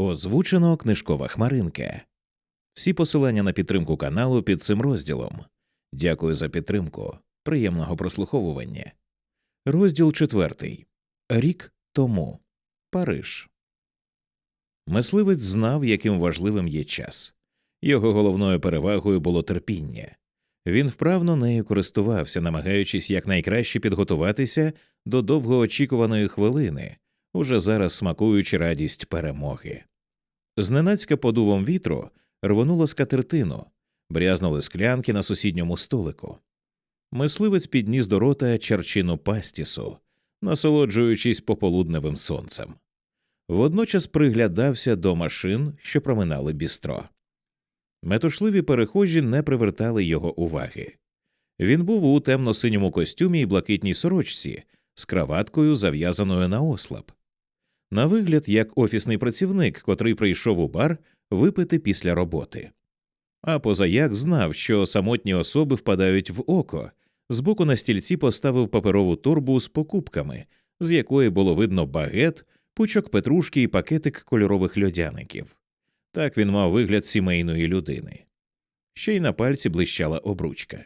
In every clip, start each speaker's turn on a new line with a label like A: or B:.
A: Озвучено книжкова хмаринка. Всі посилання на підтримку каналу під цим розділом. Дякую за підтримку. Приємного прослуховування. Розділ четвертий. Рік тому. Париж. Мисливець знав, яким важливим є час. Його головною перевагою було терпіння. Він вправно нею користувався, намагаючись якнайкраще підготуватися до довгоочікуваної хвилини, уже зараз смакуючи радість перемоги. Зненацька подувом вітру рвонуло скатертину, брязнули склянки на сусідньому столику. Мисливець підніс до рота чарчину пастісу, насолоджуючись пополудневим сонцем. Водночас приглядався до машин, що проминали бістро. Метушливі перехожі не привертали його уваги. Він був у темно-синьому костюмі і блакитній сорочці з краваткою, зав'язаною на ослаб. На вигляд, як офісний працівник, котрий прийшов у бар випити після роботи. А позаяк знав, що самотні особи впадають в око, збоку на стільці поставив паперову торбу з покупками, з якої було видно багет, пучок петрушки і пакетик кольорових льодяників. Так він мав вигляд сімейної людини. Ще й на пальці блищала обручка.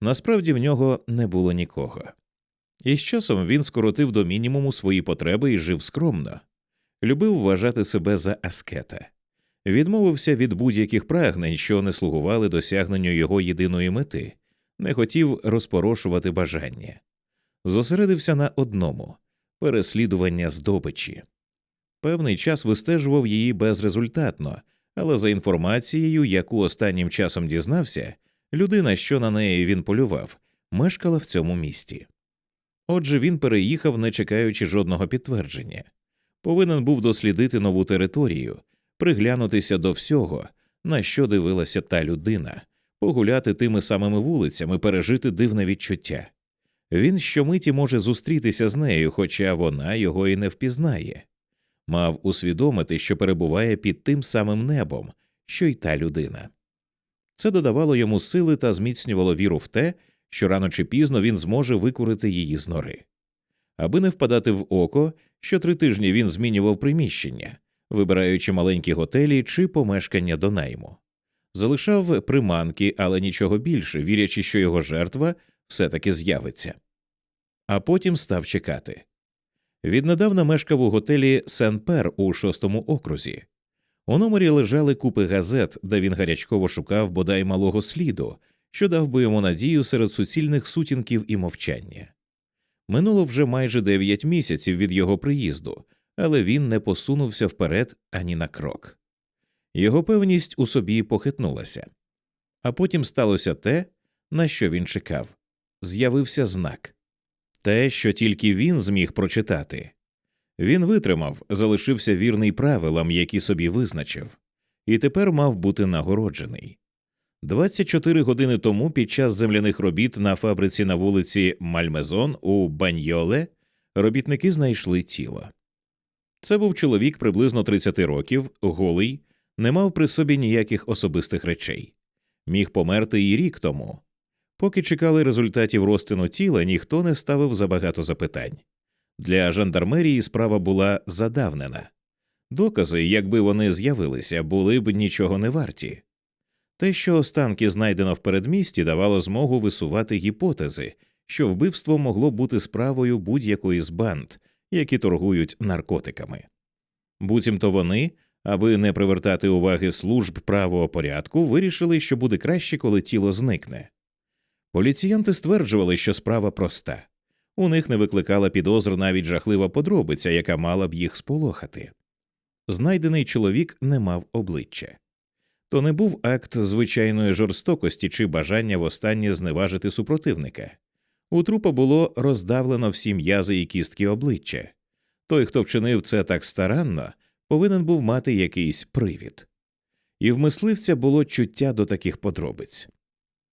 A: Насправді в нього не було нікого. І з часом він скоротив до мінімуму свої потреби і жив скромно, любив вважати себе за аскета, відмовився від будь-яких прагнень, що не слугували досягненню його єдиної мети, не хотів розпорошувати бажання, зосередився на одному переслідування здобичі. Певний час вистежував її безрезультатно, але за інформацією, яку останнім часом дізнався, людина, що на неї він полював, мешкала в цьому місті. Отже, він переїхав, не чекаючи жодного підтвердження, повинен був дослідити нову територію, приглянутися до всього, на що дивилася та людина, погуляти тими самими вулицями, пережити дивне відчуття. Він щомиті може зустрітися з нею, хоча вона його і не впізнає, мав усвідомити, що перебуває під тим самим небом, що й та людина. Це додавало йому сили та зміцнювало віру в те, що рано чи пізно він зможе викурити її з нори. Аби не впадати в око, що три тижні він змінював приміщення, вибираючи маленькі готелі чи помешкання до найму. Залишав приманки, але нічого більше, вірячи, що його жертва все таки з'явиться. А потім став чекати. Віднедавна мешкав у готелі Сен Пер у шостому окрузі. У номері лежали купи газет, де він гарячково шукав бодай малого сліду, що дав би йому надію серед суцільних сутінків і мовчання. Минуло вже майже дев'ять місяців від його приїзду, але він не посунувся вперед ані на крок. Його певність у собі похитнулася. А потім сталося те, на що він чекав з'явився знак те, що тільки він зміг прочитати. Він витримав, залишився вірний правилам, які собі визначив, і тепер мав бути нагороджений. 24 години тому під час земляних робіт на фабриці на вулиці Мальмезон у Баньйоле робітники знайшли тіло. Це був чоловік приблизно 30 років, голий, не мав при собі ніяких особистих речей, міг померти і рік тому. Поки чекали результатів розтину тіла, ніхто не ставив забагато запитань. Для жандармерії справа була задавнена. Докази, якби вони з'явилися, були б нічого не варті. Те, що останки знайдено в передмісті, давало змогу висувати гіпотези, що вбивство могло бути справою будь-якої з банд, які торгують наркотиками. Буцімто вони, аби не привертати уваги служб правого порядку, вирішили, що буде краще, коли тіло зникне. Поліціянти стверджували, що справа проста у них не викликала підозр навіть жахлива подробиця, яка мала б їх сполохати. Знайдений чоловік не мав обличчя. То не був акт звичайної жорстокості чи бажання востаннє зневажити супротивника. У трупа було роздавлено всі м'язи і кістки обличчя. Той, хто вчинив це так старанно, повинен був мати якийсь привід. І в мисливця було чуття до таких подробиць.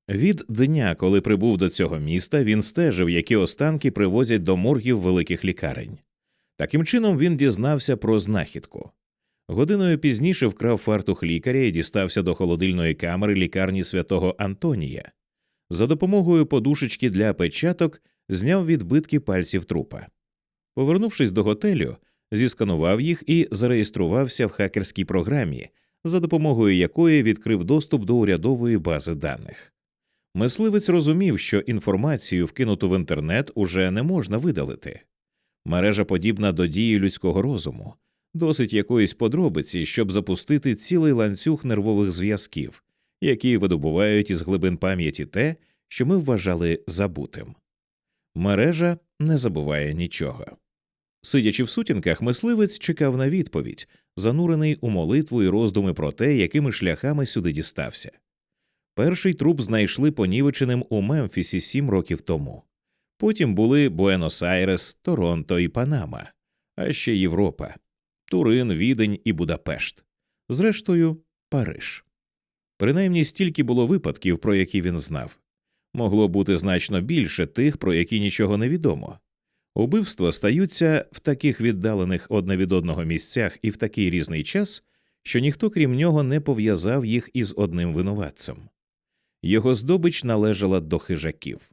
A: Від дня, коли прибув до цього міста, він стежив, які останки привозять до моргів великих лікарень. Таким чином він дізнався про знахідку. Годиною пізніше вкрав фартух лікаря і дістався до холодильної камери лікарні святого Антонія. За допомогою подушечки для печаток зняв відбитки пальців трупа. Повернувшись до готелю, зісканував їх і зареєструвався в хакерській програмі, за допомогою якої відкрив доступ до урядової бази даних. Мисливець розумів, що інформацію, вкинуту в інтернет, уже не можна видалити. Мережа подібна до дії людського розуму, досить якоїсь подробиці, щоб запустити цілий ланцюг нервових зв'язків, які видобувають із глибин пам'яті те, що ми вважали забутим. Мережа не забуває нічого. Сидячи в сутінках, мисливець чекав на відповідь, занурений у молитву і роздуми про те, якими шляхами сюди дістався. Перший труп знайшли понівеченим у Мемфісі сім років тому. Потім були Буенос-Айрес, Торонто і Панама, а ще Європа, Турин, Відень і Будапешт, зрештою, Париж. Принаймні стільки було випадків, про які він знав. Могло бути значно більше тих, про які нічого не відомо. Убивства стаються в таких віддалених одне від одного місцях і в такий різний час, що ніхто крім нього не пов'язав їх із одним винуватцем. Його здобич належала до хижаків.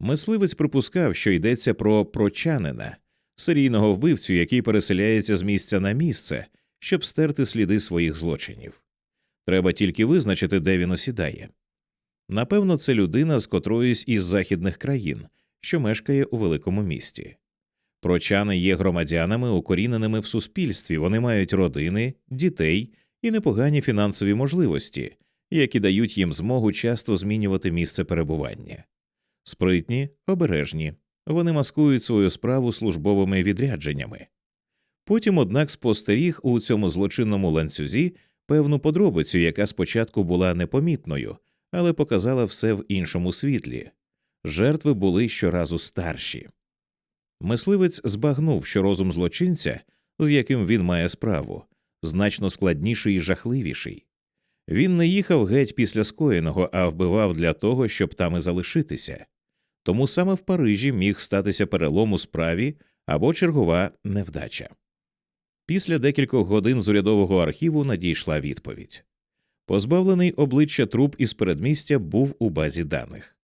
A: Мисливець припускав, що йдеться про прочанина, серійного вбивцю, який переселяється з місця на місце, щоб стерти сліди своїх злочинів. Треба тільки визначити, де він осідає. Напевно, це людина з котроїсь із західних країн, що мешкає у великому місті. Прочани є громадянами, укоріненими в суспільстві, вони мають родини, дітей і непогані фінансові можливості, які дають їм змогу часто змінювати місце перебування. Спритні, обережні, вони маскують свою справу службовими відрядженнями. Потім, однак, спостеріг у цьому злочинному ланцюзі певну подробицю, яка спочатку була непомітною, але показала все в іншому світлі жертви були щоразу старші. Мисливець збагнув, що розум злочинця, з яким він має справу, значно складніший і жахливіший. Він не їхав геть після скоєного, а вбивав для того, щоб там і залишитися. Тому саме в Парижі міг статися перелом у справі або чергова невдача. Після декількох годин з урядового архіву надійшла відповідь. Позбавлений обличчя труп із передмістя був у базі даних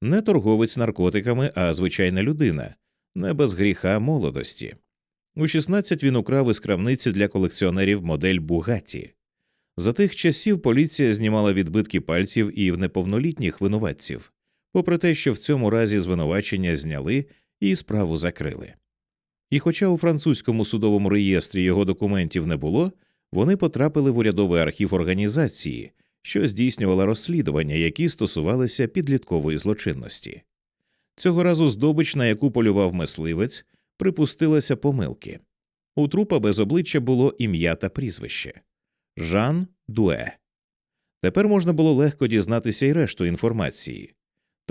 A: не торговець наркотиками, а звичайна людина, не без гріха молодості. У 16 він украв із крамниці для колекціонерів модель Бугаті. За тих часів поліція знімала відбитки пальців і в неповнолітніх винуватців, попри те, що в цьому разі звинувачення зняли і справу закрили. І хоча у французькому судовому реєстрі його документів не було, вони потрапили в урядовий архів організації, що здійснювала розслідування, які стосувалися підліткової злочинності. Цього разу здобич, на яку полював мисливець, припустилася помилки. У трупа без обличчя було ім'я та прізвище Жан Дуе. Тепер можна було легко дізнатися й решту інформації.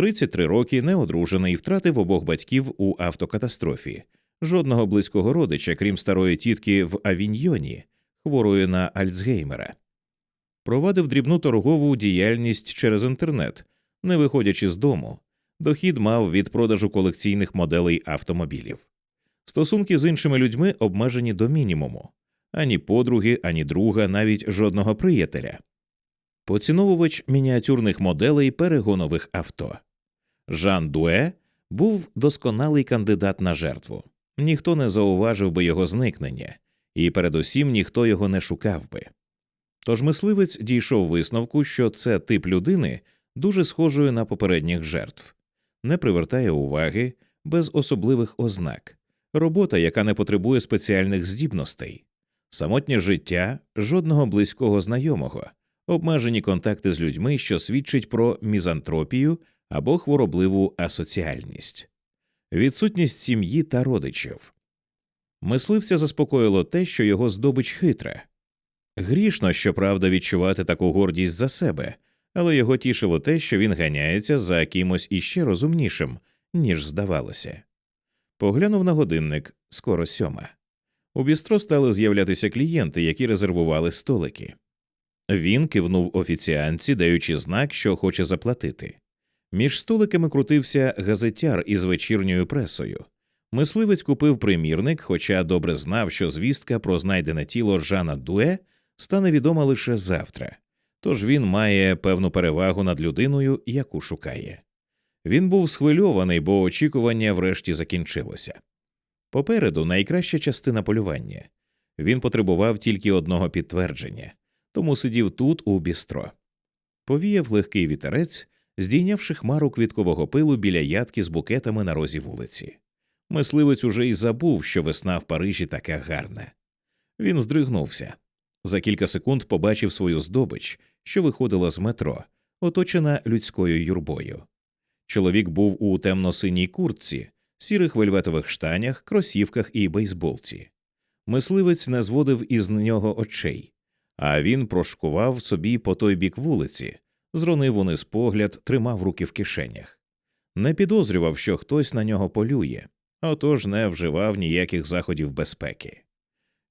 A: 33 роки неодружений, втратив обох батьків у автокатастрофі, жодного близького родича, крім старої тітки в Авіньйоні, хворої на Альцгеймера провадив дрібну торгову діяльність через інтернет, не виходячи з дому, дохід мав від продажу колекційних моделей автомобілів. Стосунки з іншими людьми обмежені до мінімуму ані подруги, ані друга, навіть жодного приятеля. Поціновувач мініатюрних моделей перегонових авто. Жан Дуе був досконалий кандидат на жертву. Ніхто не зауважив би його зникнення, і передусім ніхто його не шукав би. Тож мисливець дійшов висновку, що це тип людини дуже схожої на попередніх жертв, не привертає уваги без особливих ознак, робота, яка не потребує спеціальних здібностей, самотнє життя, жодного близького знайомого, обмежені контакти з людьми, що свідчить про мізантропію або хворобливу асоціальність, відсутність сім'ї та родичів. Мисливця заспокоїло те, що його здобич хитра. Грішно, щоправда, відчувати таку гордість за себе, але його тішило те, що він ганяється за кимось іще розумнішим, ніж здавалося. Поглянув на годинник скоро сьома. У бістро стали з'являтися клієнти, які резервували столики. Він кивнув офіціанці, даючи знак, що хоче заплатити. Між столиками крутився газетяр із вечірньою пресою. Мисливець купив примірник, хоча добре знав, що звістка про знайдене тіло Жана Дуе стане відома лише завтра, тож він має певну перевагу над людиною, яку шукає. Він був схвильований, бо очікування врешті закінчилося. Попереду найкраща частина полювання. Він потребував тільки одного підтвердження, тому сидів тут, у бістро. Повіяв легкий вітерець, здійнявши хмару квіткового пилу біля ядки з букетами на розі вулиці. Мисливець уже й забув, що весна в Парижі така гарна. Він здригнувся. За кілька секунд побачив свою здобич, що виходила з метро, оточена людською юрбою. Чоловік був у темно-синій куртці, сірих вельветових штанях, кросівках і бейсболці. Мисливець не зводив із нього очей, а він прошкував собі по той бік вулиці, зронив униз погляд, тримав руки в кишенях. Не підозрював, що хтось на нього полює, отож не вживав ніяких заходів безпеки.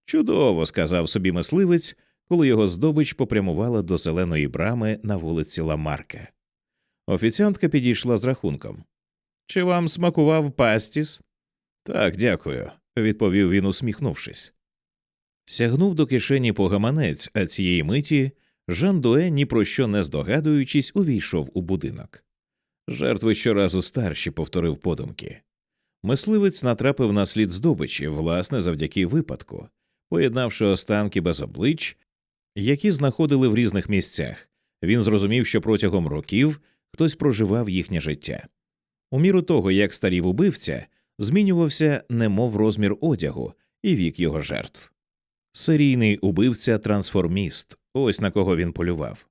A: Чудово, сказав собі мисливець, коли його здобич попрямувала до зеленої брами на вулиці Ламарка. Офіціантка підійшла з рахунком. Чи вам смакував пастіс? Так, дякую, відповів він, усміхнувшись. Сягнув до кишені по гаманець, а цієї миті Жан Дуе, ні про що не здогадуючись, увійшов у будинок. Жертви щоразу старші, повторив подумки. Мисливець натрапив на слід здобичі, власне, завдяки випадку, поєднавши останки без облич, які знаходили в різних місцях. Він зрозумів, що протягом років хтось проживав їхнє життя. У міру того, як старів убивця, змінювався немов розмір одягу і вік його жертв. Серійний убивця трансформіст ось на кого він полював.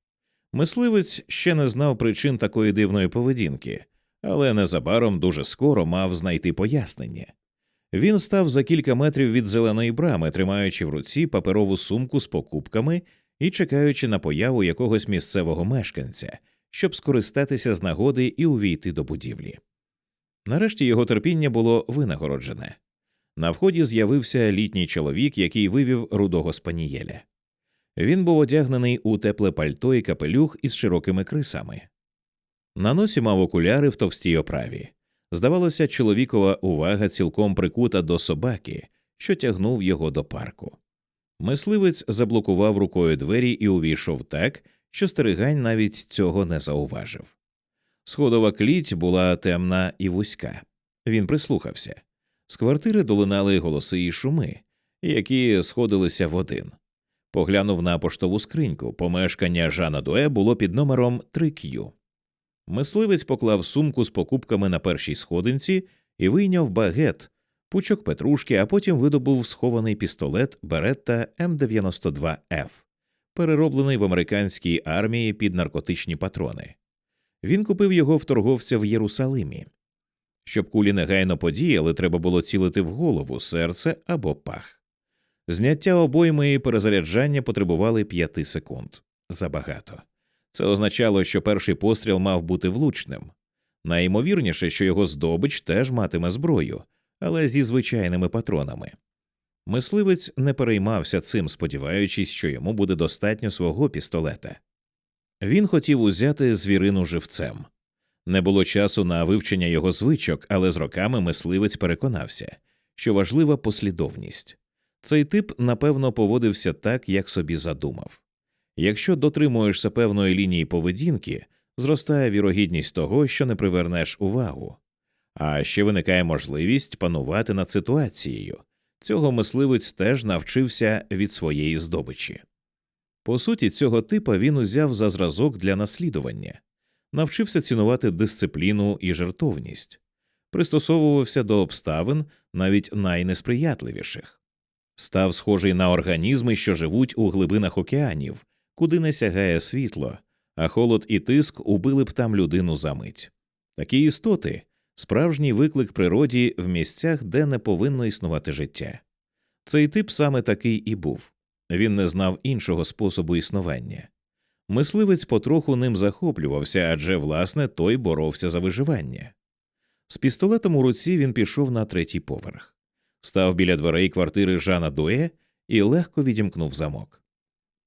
A: Мисливець ще не знав причин такої дивної поведінки, але незабаром дуже скоро мав знайти пояснення. Він став за кілька метрів від зеленої брами, тримаючи в руці паперову сумку з покупками і чекаючи на появу якогось місцевого мешканця, щоб скористатися з нагоди і увійти до будівлі. Нарешті його терпіння було винагороджене. На вході з'явився літній чоловік, який вивів рудого спанієля. Він був одягнений у тепле пальто і капелюх із широкими крисами. На носі мав окуляри в товстій оправі. Здавалося, чоловікова увага цілком прикута до собаки, що тягнув його до парку. Мисливець заблокував рукою двері і увійшов так, що стерегань навіть цього не зауважив. Сходова кліть була темна і вузька. Він прислухався. З квартири долинали голоси і шуми, які сходилися в один. Поглянув на поштову скриньку. Помешкання Жана Дуе було під номером 3Q. Мисливець поклав сумку з покупками на першій сходинці і вийняв багет, пучок петрушки, а потім видобув схований пістолет Беретта М92Ф, перероблений в американській армії під наркотичні патрони. Він купив його в торговця в Єрусалимі. Щоб кулі негайно подіяли, треба було цілити в голову, серце або пах. Зняття обойми і перезаряджання потребували п'яти секунд забагато. Це означало, що перший постріл мав бути влучним. Найімовірніше, що його здобич теж матиме зброю, але зі звичайними патронами. Мисливець не переймався цим, сподіваючись, що йому буде достатньо свого пістолета. Він хотів узяти звірину живцем. Не було часу на вивчення його звичок, але з роками мисливець переконався, що важлива послідовність. Цей тип, напевно, поводився так, як собі задумав. Якщо дотримуєшся певної лінії поведінки, зростає вірогідність того, що не привернеш увагу, а ще виникає можливість панувати над ситуацією. Цього мисливець теж навчився від своєї здобичі. По суті, цього типа він узяв за зразок для наслідування, навчився цінувати дисципліну і жертовність, пристосовувався до обставин навіть найнесприятливіших, став схожий на організми, що живуть у глибинах океанів, куди не сягає світло, а холод і тиск убили б там людину за мить. Такі істоти справжній виклик природі в місцях, де не повинно існувати життя. Цей тип саме такий і був він не знав іншого способу існування. Мисливець потроху ним захоплювався, адже, власне, той боровся за виживання. З пістолетом у руці він пішов на третій поверх, став біля дверей квартири Жана Дуе і легко відімкнув замок.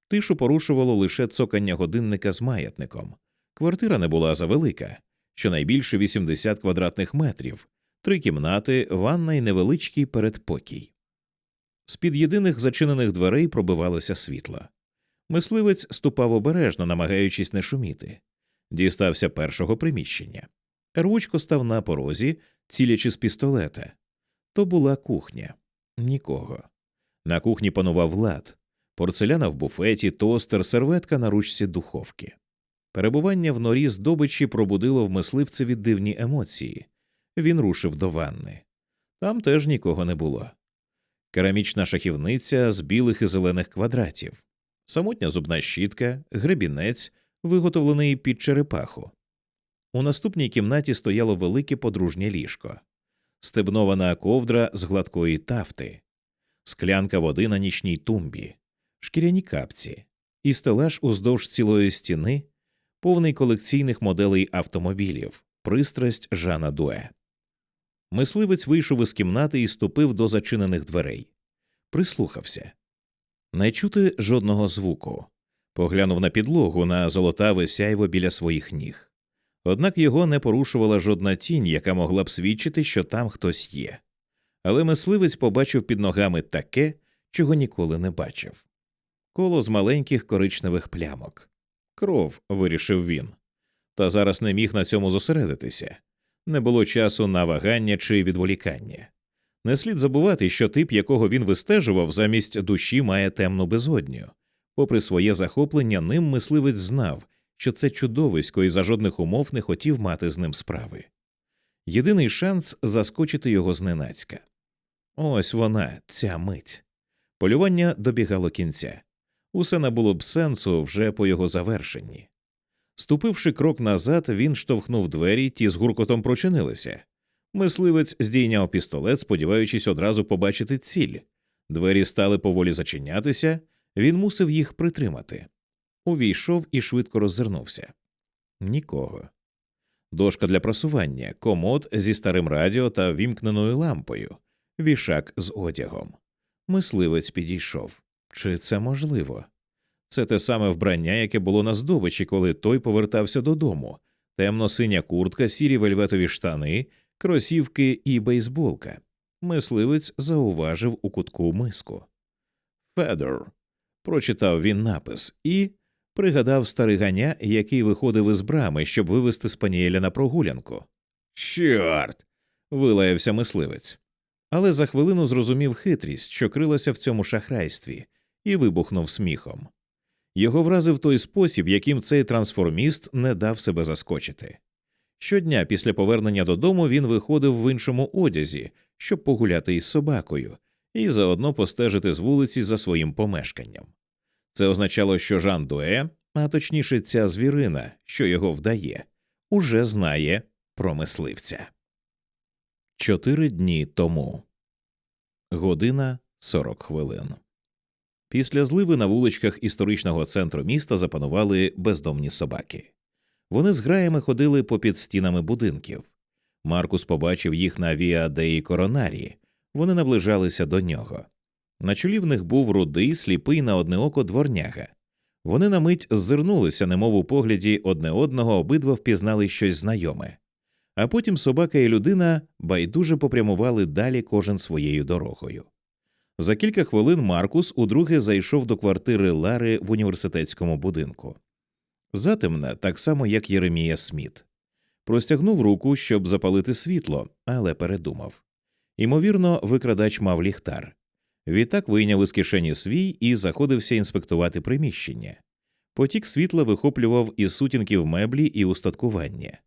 A: Тишу порушувало лише цокання годинника з маятником. Квартира не була завелика, щонайбільше 80 квадратних метрів, три кімнати, ванна й невеличкий передпокій. З під єдиних зачинених дверей пробивалося світло. Мисливець ступав обережно, намагаючись не шуміти, дістався першого приміщення. Рвучко став на порозі, цілячи з пістолета. То була кухня. Нікого. На кухні панував лад, порцеляна в буфеті, тостер, серветка на ручці духовки. Перебування в норі здобичі пробудило в мисливцеві дивні емоції. Він рушив до ванни. Там теж нікого не було. Керамічна шахівниця з білих і зелених квадратів, самотня зубна щітка, гребінець, виготовлений під черепаху. У наступній кімнаті стояло велике подружнє ліжко, стебнована ковдра з гладкої тафти, склянка води на нічній тумбі, шкіряні капці, і стелаж уздовж цілої стіни, повний колекційних моделей автомобілів, пристрасть Жана Дуе. Мисливець вийшов із кімнати і ступив до зачинених дверей. Прислухався. Не чути жодного звуку. Поглянув на підлогу на золотаве сяйво біля своїх ніг. Однак його не порушувала жодна тінь, яка могла б свідчити, що там хтось є. Але мисливець побачив під ногами таке, чого ніколи не бачив коло з маленьких коричневих плямок. Кров, вирішив він. Та зараз не міг на цьому зосередитися не було часу на вагання чи відволікання. Не слід забувати, що тип, якого він вистежував, замість душі має темну безодню. Попри своє захоплення, ним мисливець знав, що це чудовисько і за жодних умов не хотів мати з ним справи. Єдиний шанс заскочити його зненацька. Ось вона, ця мить. Полювання добігало кінця. Усе набуло б сенсу вже по його завершенні. Ступивши крок назад, він штовхнув двері, ті з гуркотом прочинилися. Мисливець здійняв пістолет, сподіваючись одразу побачити ціль. Двері стали поволі зачинятися, він мусив їх притримати. Увійшов і швидко роззирнувся. Нікого. Дошка для просування, комод зі старим радіо та вімкненою лампою, вішак з одягом. Мисливець підійшов. Чи це можливо? Це те саме вбрання, яке було на здобичі, коли той повертався додому темно синя куртка, сірі вельветові штани, кросівки і бейсболка. Мисливець зауважив у кутку миску. Федор. прочитав він напис і пригадав стариганя, який виходив із брами, щоб вивести спанієля на прогулянку. Чорт. вилаявся мисливець. Але за хвилину зрозумів хитрість, що крилася в цьому шахрайстві, і вибухнув сміхом. Його вразив той спосіб, яким цей трансформіст не дав себе заскочити. Щодня після повернення додому він виходив в іншому одязі, щоб погуляти із собакою, і заодно постежити з вулиці за своїм помешканням. Це означало, що Жан Дуе, а точніше, ця звірина, що його вдає, уже знає про мисливця. Чотири дні тому година сорок хвилин. Після зливи на вуличках історичного центру міста запанували бездомні собаки. Вони з граями ходили попід стінами будинків. Маркус побачив їх на Віа Деї Коронарі. Вони наближалися до нього. На чолі в них був рудий, сліпий на одне око дворняга. Вони на мить ззирнулися, немов у погляді одне одного, обидва впізнали щось знайоме. А потім собака і людина байдуже попрямували далі кожен своєю дорогою. За кілька хвилин Маркус удруге зайшов до квартири Лари в університетському будинку. Затемна, так само як Єремія Сміт. Простягнув руку, щоб запалити світло, але передумав. Імовірно, викрадач мав ліхтар. Відтак вийняв із кишені свій і заходився інспектувати приміщення. Потік світла вихоплював із сутінків меблі і устаткування.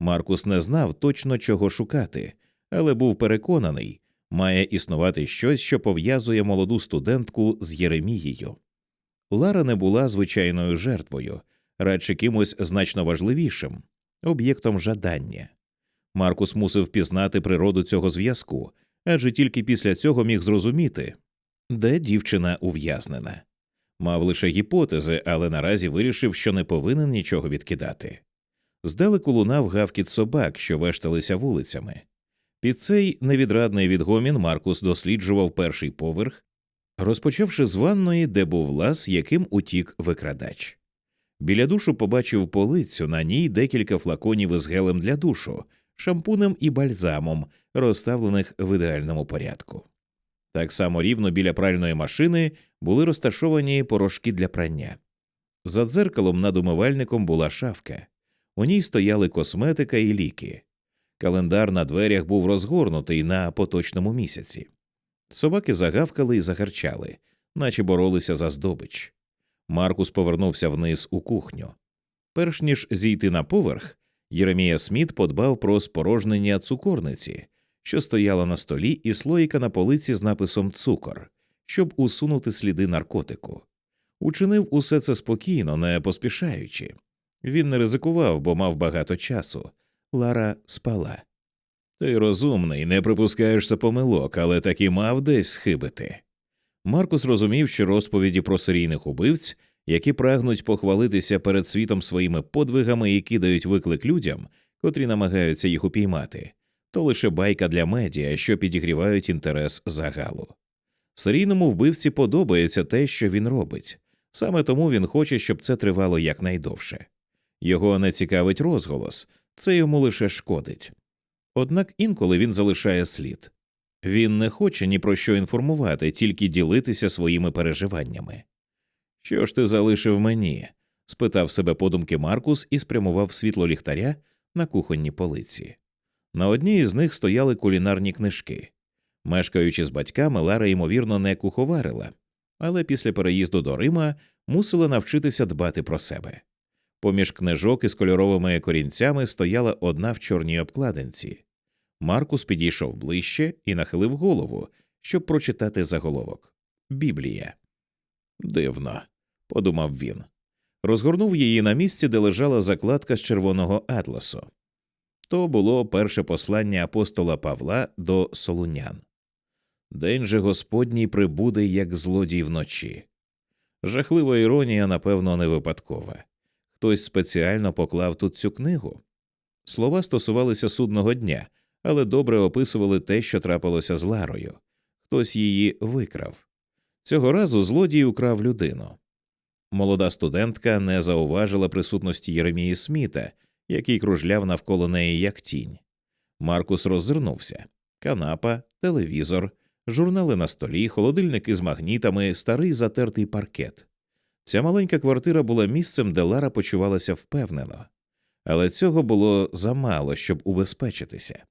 A: Маркус не знав точно чого шукати, але був переконаний, має існувати щось, що пов'язує молоду студентку з Єремією. Лара не була звичайною жертвою, радше кимось значно важливішим об'єктом жадання. Маркус мусив пізнати природу цього зв'язку, адже тільки після цього міг зрозуміти, де дівчина ув'язнена. Мав лише гіпотези, але наразі вирішив, що не повинен нічого відкидати. Здалеку лунав гавкіт собак, що вешталися вулицями. Під цей невідрадний відгомін Маркус досліджував перший поверх, розпочавши з ванної, де був лаз, яким утік викрадач. Біля душу побачив полицю, на ній декілька флаконів із гелем для душу, шампунем і бальзамом, розставлених в ідеальному порядку. Так само рівно біля пральної машини були розташовані порошки для прання. За дзеркалом над умивальником була шафка, у ній стояли косметика і ліки. Календар на дверях був розгорнутий на поточному місяці. Собаки загавкали і загарчали, наче боролися за здобич. Маркус повернувся вниз у кухню. Перш ніж зійти на поверх, Єремія Сміт подбав про спорожнення цукорниці, що стояла на столі, і слоїка на полиці з написом цукор, щоб усунути сліди наркотику. Учинив усе це спокійно, не поспішаючи. Він не ризикував, бо мав багато часу. Лара спала. Ти розумний, не припускаєшся помилок, але таки мав десь схибити. Маркус розумів, що розповіді про серійних убивць, які прагнуть похвалитися перед світом своїми подвигами і кидають виклик людям, котрі намагаються їх упіймати, то лише байка для медіа, що підігрівають інтерес загалу. Серійному вбивці подобається те, що він робить, саме тому він хоче, щоб це тривало якнайдовше. Його не цікавить розголос, це йому лише шкодить. Однак інколи він залишає слід. Він не хоче ні про що інформувати, тільки ділитися своїми переживаннями. Що ж ти залишив мені? спитав себе подумки Маркус і спрямував світло ліхтаря на кухонній полиці. На одній із них стояли кулінарні книжки. Мешкаючи з батьками, Лара, ймовірно, не куховарила, але після переїзду до Рима мусила навчитися дбати про себе. Поміж книжок із кольоровими корінцями стояла одна в чорній обкладинці. Маркус підійшов ближче і нахилив голову, щоб прочитати заголовок Біблія. Дивно, подумав він. Розгорнув її на місці, де лежала закладка з червоного атласу. То було перше послання апостола Павла до Солунян. День же Господній прибуде, як злодій вночі. Жахлива іронія, напевно, не випадкова. Хтось спеціально поклав тут цю книгу. Слова стосувалися судного дня, але добре описували те, що трапилося з Ларою. Хтось її викрав. Цього разу злодій украв людину. Молода студентка не зауважила присутності Єремії Сміта, який кружляв навколо неї як тінь. Маркус роззирнувся канапа, телевізор, журнали на столі, холодильник із магнітами, старий затертий паркет. Ця маленька квартира була місцем, де Лара почувалася впевнено, але цього було замало, щоб убезпечитися.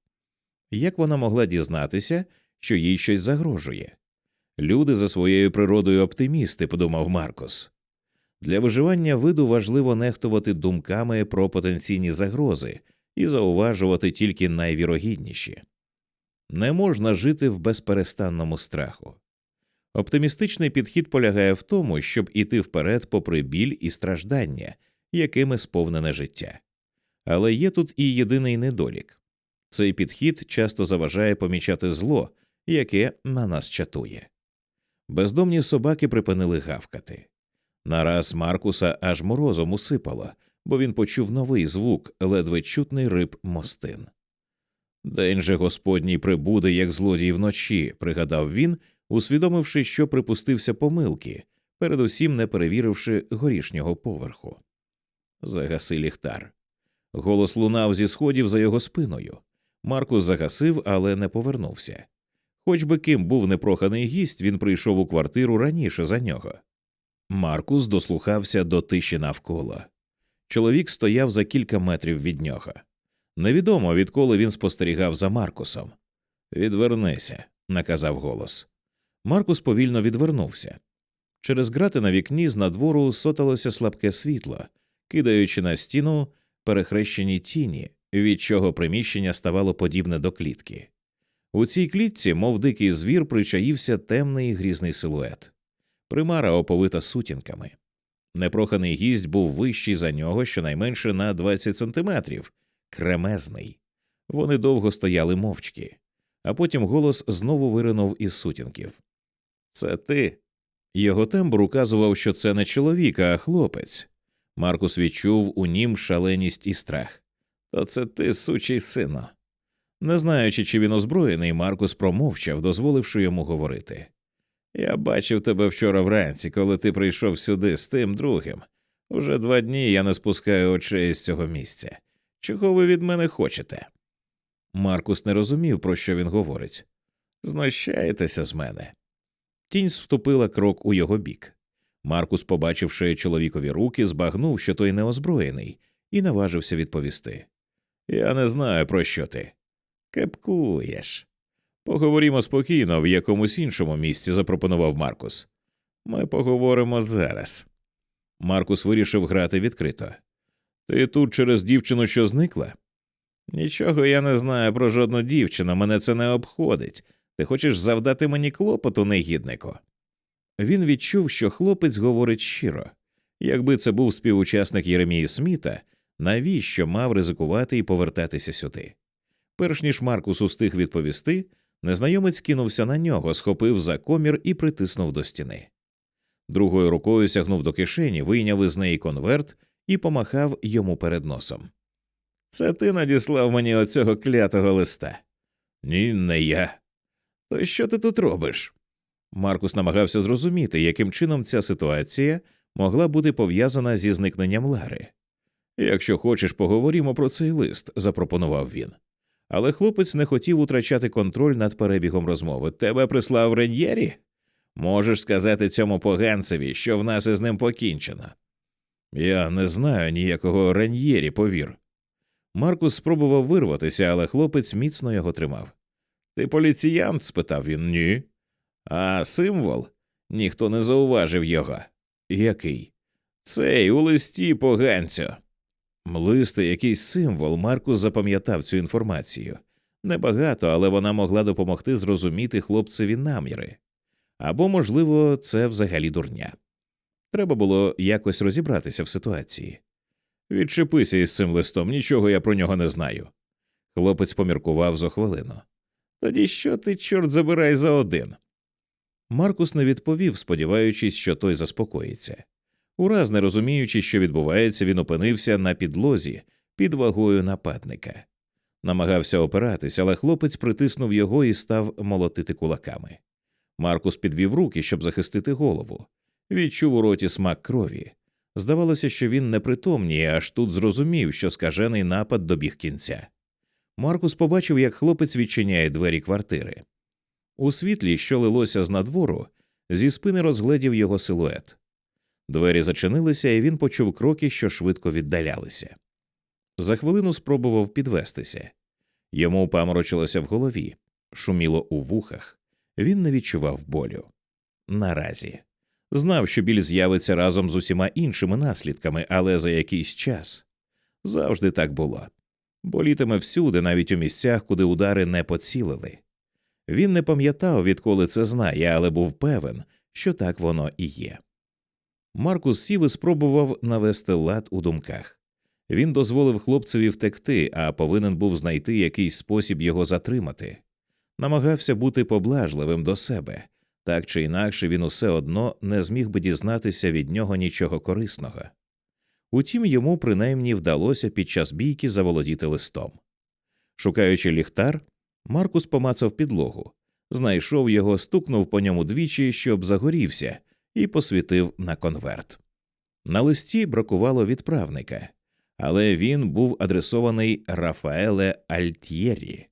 A: Як вона могла дізнатися, що їй щось загрожує? Люди за своєю природою оптимісти, подумав Маркос. Для виживання виду важливо нехтувати думками про потенційні загрози і зауважувати тільки найвірогідніші. Не можна жити в безперестанному страху. Оптимістичний підхід полягає в тому, щоб іти вперед попри біль і страждання, якими сповнене життя. Але є тут і єдиний недолік цей підхід часто заважає помічати зло, яке на нас чатує. Бездомні собаки припинили гавкати. Нараз Маркуса аж морозом усипало, бо він почув новий звук, ледве чутний риб мостин. День же Господній прибуде, як злодій вночі, пригадав він, усвідомивши, що припустився помилки, передусім не перевіривши горішнього поверху. Загаси ліхтар. Голос лунав зі сходів за його спиною. Маркус загасив, але не повернувся. Хоч би ким був непроханий гість, він прийшов у квартиру раніше за нього. Маркус дослухався до тиші навколо. Чоловік стояв за кілька метрів від нього. Невідомо, відколи він спостерігав за Маркусом. Відвернися, наказав голос. Маркус повільно відвернувся. Через грати на вікні з надвору соталося слабке світло, кидаючи на стіну перехрещені тіні, від чого приміщення ставало подібне до клітки. У цій клітці, мов дикий звір, причаївся темний грізний силует, примара оповита сутінками. Непроханий гість був вищий за нього щонайменше на 20 сантиметрів, кремезний. Вони довго стояли мовчки, а потім голос знову виринув із сутінків. Це ти. Його тембр указував, що це не чоловік, а хлопець. Маркус відчув у нім шаленість і страх. То це ти, сучий сино. Не знаючи, чи він озброєний, Маркус промовчав, дозволивши йому говорити. Я бачив тебе вчора вранці, коли ти прийшов сюди з тим другим. Уже два дні я не спускаю очей з цього місця. Чого ви від мене хочете? Маркус не розумів, про що він говорить. Знущаєтеся з мене. Тінь вступила крок у його бік. Маркус, побачивши чоловікові руки, збагнув, що той не озброєний, і наважився відповісти. Я не знаю, про що ти. Кепкуєш. Поговоримо спокійно в якомусь іншому місці, запропонував Маркус. Ми поговоримо зараз. Маркус вирішив грати відкрито. Ти тут через дівчину, що зникла? Нічого я не знаю про жодну дівчину, мене це не обходить. Ти хочеш завдати мені клопоту, негіднику. Він відчув, що хлопець говорить щиро. Якби це був співучасник Єремії Сміта, навіщо мав ризикувати і повертатися сюди? Перш ніж Маркус устиг відповісти, незнайомець кинувся на нього, схопив за комір і притиснув до стіни. Другою рукою сягнув до кишені, вийняв із неї конверт і помахав йому перед носом. Це ти надіслав мені оцього клятого листа? Ні, не я. То що ти тут робиш? Маркус намагався зрозуміти, яким чином ця ситуація могла бути пов'язана зі зникненням Лари. Якщо хочеш, поговоримо про цей лист, запропонував він. Але хлопець не хотів утрачати контроль над перебігом розмови. Тебе прислав Реньєрі? Можеш сказати цьому поганцеві, що в нас із ним покінчено. Я не знаю ніякого Реньєрі, повір. Маркус спробував вирватися, але хлопець міцно його тримав. Ти поліціянт? спитав він. Ні. А символ? Ніхто не зауважив його. Який? Цей у листі поганцю. Лист якийсь символ, Маркус запам'ятав цю інформацію. Небагато, але вона могла допомогти зрозуміти хлопцеві наміри. Або, можливо, це взагалі дурня. Треба було якось розібратися в ситуації. Відчепися із цим листом, нічого я про нього не знаю. Хлопець поміркував за хвилину. Тоді що ти, чорт забирай за один? Маркус не відповів, сподіваючись, що той заспокоїться. Ураз, не розуміючи, що відбувається, він опинився на підлозі під вагою нападника. Намагався опиратись, але хлопець притиснув його і став молотити кулаками. Маркус підвів руки, щоб захистити голову. Відчув у роті смак крові. Здавалося, що він непритомніє, аж тут зрозумів, що скажений напад добіг кінця. Маркус побачив, як хлопець відчиняє двері квартири. У світлі, що лилося з надвору, зі спини розгледів його силует. Двері зачинилися, і він почув кроки, що швидко віддалялися. За хвилину спробував підвестися. Йому паморочилося в голові, шуміло у вухах. Він не відчував болю. Наразі знав, що біль з'явиться разом з усіма іншими наслідками, але за якийсь час завжди так було. Болітиме всюди, навіть у місцях, куди удари не поцілили. Він не пам'ятав, відколи це знає, але був певен, що так воно і є. Маркус сів і спробував навести лад у думках. Він дозволив хлопцеві втекти, а повинен був знайти якийсь спосіб його затримати. Намагався бути поблажливим до себе, так чи інакше він усе одно не зміг би дізнатися від нього нічого корисного. Утім, йому принаймні вдалося під час бійки заволодіти листом. Шукаючи ліхтар, Маркус помацав підлогу, знайшов його, стукнув по ньому двічі, щоб загорівся, і посвітив на конверт. На листі бракувало відправника, але він був адресований Рафаеле Альтєрі.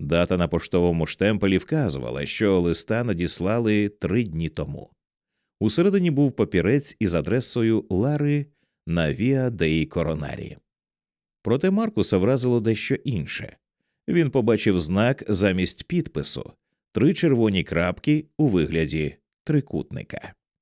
A: Дата на поштовому штемпелі вказувала, що листа надіслали три дні тому. Усередині був папірець із адресою Лари на Віа Деї Коронарі. Проте Маркуса вразило дещо інше він побачив знак замість підпису три червоні крапки у вигляді трикутника.